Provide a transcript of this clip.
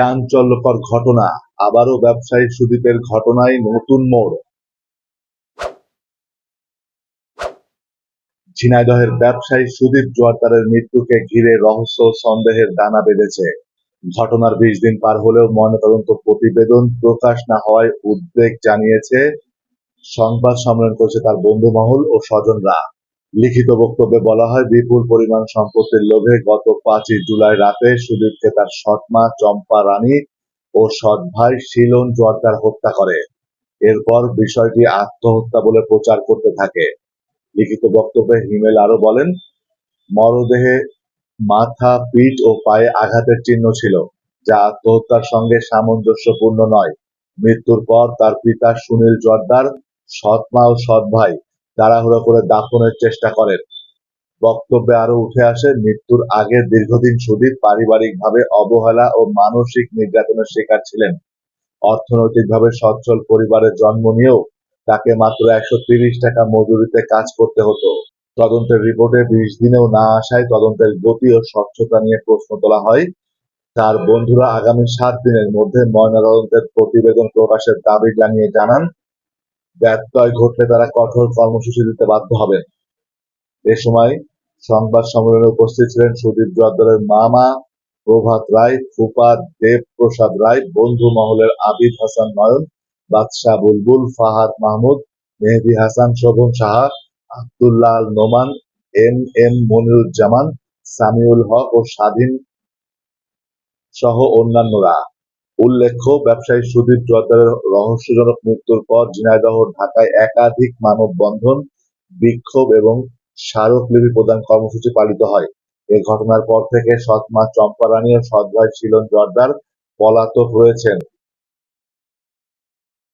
চাঞ্চল্যকর ঘটনা। আবারও ব্যবসায়ী সুদীপের ঘটনায় নতুন মোড়। ঝিনাইদহের ব্যবসায়ী সুদীপ জোয়ারদারের মৃত্যুকে ঘিরে রহস্য সন্দেহের দানা বেঁধেছে। ঘটনার বিশ দিন পার হলেও ময়নাতদন্ত প্রতিবেদন প্রকাশ না হওয়ায় উদ্বেগ জানিয়েছে। সংবাদ সম্মেলন করেছে তার বন্ধু মহল ও স্বজনরা। লিখিত বক্তব্যে বলা হয়, বিপুল পরিমাণ সম্পত্তির লোভে গত পাঁচই জুলাই রাতে সুদীপকে তার সৎমা, চম্পা রানী ও সৎ ভাই শিলন জোয়ারদার হত্যা করে। এরপর বিষয়টি আত্মহত্যা বলে প্রচার করতে থাকে। লিখিত বক্তব্যে হিমেল আরও বলেন, মরদেহে মাথা, পিঠ ও পায়ে আঘাতের চিহ্ন ছিল, যা আত্মহত্যার সঙ্গে সামঞ্জস্যপূর্ণ নয়। মৃত্যুর পর তার পিতা সুনীল জর্দার সৎ মা ও সৎ ভাই তাড়াহুড়ো করে দাফনের চেষ্টা করেন। বক্তব্যে আরও উঠে আসে, মৃত্যুর আগে দীর্ঘদিন সুদীপ পারিবারিকভাবে অবহেলা ও মানসিক নির্যাতনের শিকার ছিলেন। অর্থনৈতিকভাবে সচ্ছল পরিবারের জন্ম নিয়েও তাকে মাত্র একশো টাকা মজুরিতে কাজ করতে হতো। তদন্তের রিপোর্টে বিশ দিনেও না আসায় তদন্তের গতি ও স্বচ্ছতা নিয়ে প্রশ্ন তোলা হয়। তার বন্ধুরা আগামী সাত দিনের মধ্যে ময়নাতদন্তের প্রতিবেদন প্রকাশের দাবি জানিয়ে জানান ব্যত্যয় ঘটলে তারা কঠোর কর্মসূচি দিতে বাধ্য হবেন। এ সময় সংবাদ সম্মেলনে উপস্থিত ছিলেন সুদীপ জোয়ারদারের মামা প্রভাত রায়, ফুপা দেব প্রসাদ রায়, বন্ধু মহলের আবিদ হাসান নয়ন, বাদশাহ বুলবুল, ফাহাদ মাহমুদ, মেহেদি হাসান, শোভন সাহা আব্দুল্লাহ নোমান এম এম মনিরুজ্জামান, সামিউল হক ও স্বাধীন সহ অন্যান্যরা। উল্লেখ্য, ব্যবসায়ী সুদীপ জোয়ারদারের রহস্যজনক মৃত্যুর পর ঝিনাইদহ, ঢাকায় একাধিক মানববন্ধন, বিক্ষোভ এবং স্মারকলিপি প্রদান কর্মসূচি পালিত হয়। এ ঘটনার পর থেকে সৎমা চম্পারানী চম্পা রানী ও সৎ ভাই শিলন জর্দার পলাতক রয়েছেন।